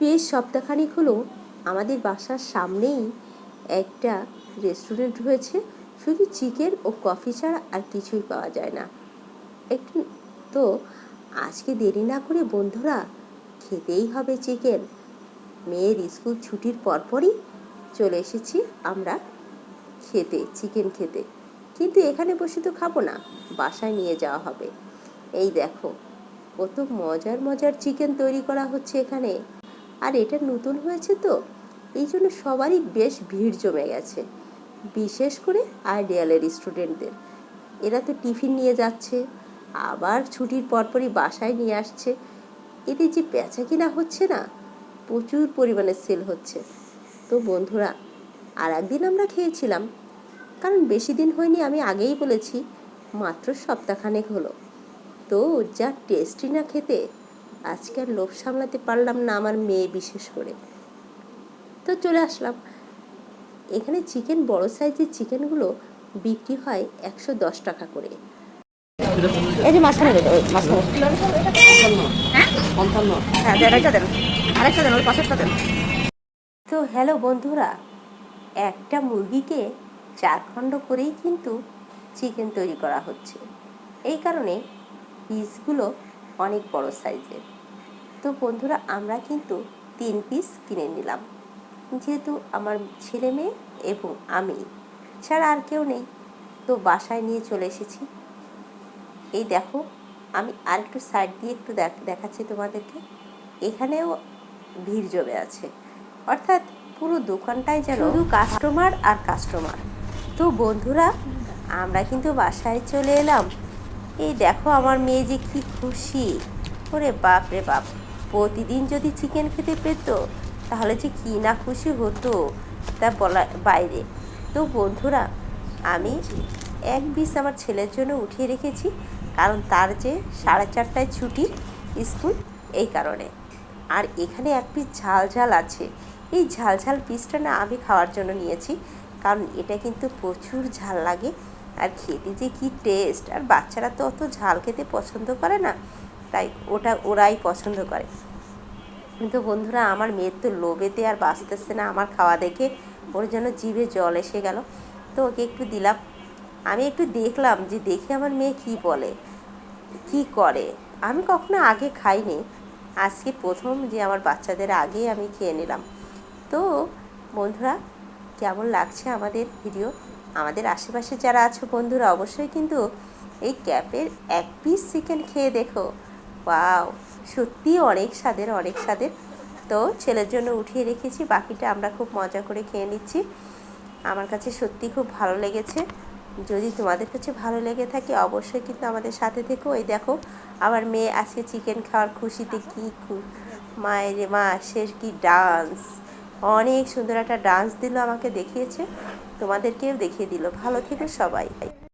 বেশ সপ্তাহখানিক হলো আমাদের বাসার সামনেই একটা রেস্টুরেন্ট হয়েছে শুধু চিকেন ও কফি ছাড়া আর কিছুই পাওয়া যায় না। একটু তো আজকে দেরি না করে বন্ধুরা খেতেই হবে চিকেন মেয়ের স্কুল ছুটির পরপরই চলে এসেছি আমরা খেতে চিকেন খেতে। কিন্তু এখানে বসে তো খাব না, বাসায় নিয়ে যাওয়া হবে। এই দেখো কত মজার মজার চিকেন তৈরি করা হচ্ছে এখানে। আর এটা নতুন হয়েছে তো, এই জন্য সবারই বেশ ভিড় জমে গেছে। বিশেষ করে আইডিয়ালের স্টুডেন্টদের এরা তো টিফিন নিয়ে যাচ্ছে, আবার ছুটির পরপরই বাসায় নিয়ে আসছে। এদের যে বেচা কিনা হচ্ছে না, প্রচুর পরিমাণে সেল হচ্ছে। তো বন্ধুরা আর একদিন আমরা খেয়েছিলাম। কারণ বেশি দিন হয়নি আমি আগেই বলেছি, মাত্র সপ্তাহখানেক হলো। তো যা টেস্টি না খেতে, আজকে আর লোভ সামলাতে পারলাম না আমার মেয়ে বিশেষ করে। তো চলে আসলাম। এখানে চিকেন বড় সাইজের চিকেনগুলো বিক্রি হয় একশো দশ টাকা করে। হ্যাঁ? দেন। তো হ্যালো বন্ধুরা, একটা মুরগিকে চার খণ্ড করেই কিন্তু চিকেন তৈরি করা হচ্ছে। এই কারণে পিসগুলো অনেক বড় সাইজের তো বন্ধুরা আমরা কিন্তু তিন পিস কিনে নিলাম। যেহেতু আমার ছেলে মেয়ে এবং আমি ছাড়া আর কেউ নেই। তো বাসায় নিয়ে চলে এসেছি। এই দেখো আমি আর একটু সাইড দিয়ে একটু দেখ- দেখাচ্ছি তোমাদেরকে। এখানেও ভিড় জমে আছে। অর্থাৎ পুরো দোকানটাই যেন শুধু কাস্টমার আর কাস্টমার তো বন্ধুরা আমরা কিন্তু বাসায় চলে এলাম। এই দেখো আমার মেয়ে যে কি খুশি। ওরে বাপ রে বাপ, প্রতিদিন যদি চিকেন খেতে পেত, তাহলে যে কি না খুশি হতো, তা বলা বাইরে। তো বন্ধুরা, আমি এক বিষ আমার ছেলের জন্য উঠিয়ে রেখেছি, কারণ তার যে সাড়ে চারটায় ছুটি স্কুল, এই কারণে। আর এখানে এক পিস ঝাল ঝাল আছে। এই ঝাল ঝাল পিসটা না আমি খাওয়ার জন্য নিয়েছি, কারণ এটা কিন্তু প্রচুর ঝাল লাগে। আর খেতে যে কি টেস্ট আর বাচ্চারা তো অত ঝাল খেতে পছন্দ করে না, তাই ওটা ওরাই পছন্দ করে। কিন্তু বন্ধুরা, আমার মেয়ের তো লোভেতে আর বাঁচতেছে না আমার খাওয়া দেখে, ওর জন্য জিভে জল এসে গেল। তো ওকে একটু দিলাম। আমি একটু দেখলাম যে দেখে আমার মেয়ে কি বলে, কি করে। আমি কখনো আগে খাইনি, আজকে প্রথম যে আমার বাচ্চাদের আগে আমি খেয়ে নিলাম। তো বন্ধুরা, কেমন লাগছে আমাদের ভিডিও আমাদের আশেপাশে যারা আছো বন্ধুরা, অবশ্যই কিন্তু এই ক্যাপের এক পিস চিকেন খেয়ে দেখো। ওয়াও সত্যি অনেক স্বাদের অনেক স্বাদের। তো ছেলের জন্য উঠিয়ে রেখেছি, বাকিটা আমরা খুব মজা করে খেয়ে নিচ্ছি। আমার কাছে সত্যি খুব ভালো লেগেছে। যদি তোমাদের কাছে ভালো লেগে থাকে, অবশ্যই কিন্তু আমাদের সাথে থেকো। এই দেখো, আমার মেয়ে আজকে চিকেন খাওয়ার খুশিতে কী মায়ের মা, শেষ কি ডান্স অনেক সুন্দর একটা ডান্স দিল আমাকে দেখিয়েছে। তোমাদেরকেও দেখিয়ে দিল। ভালো থেকো সবাই।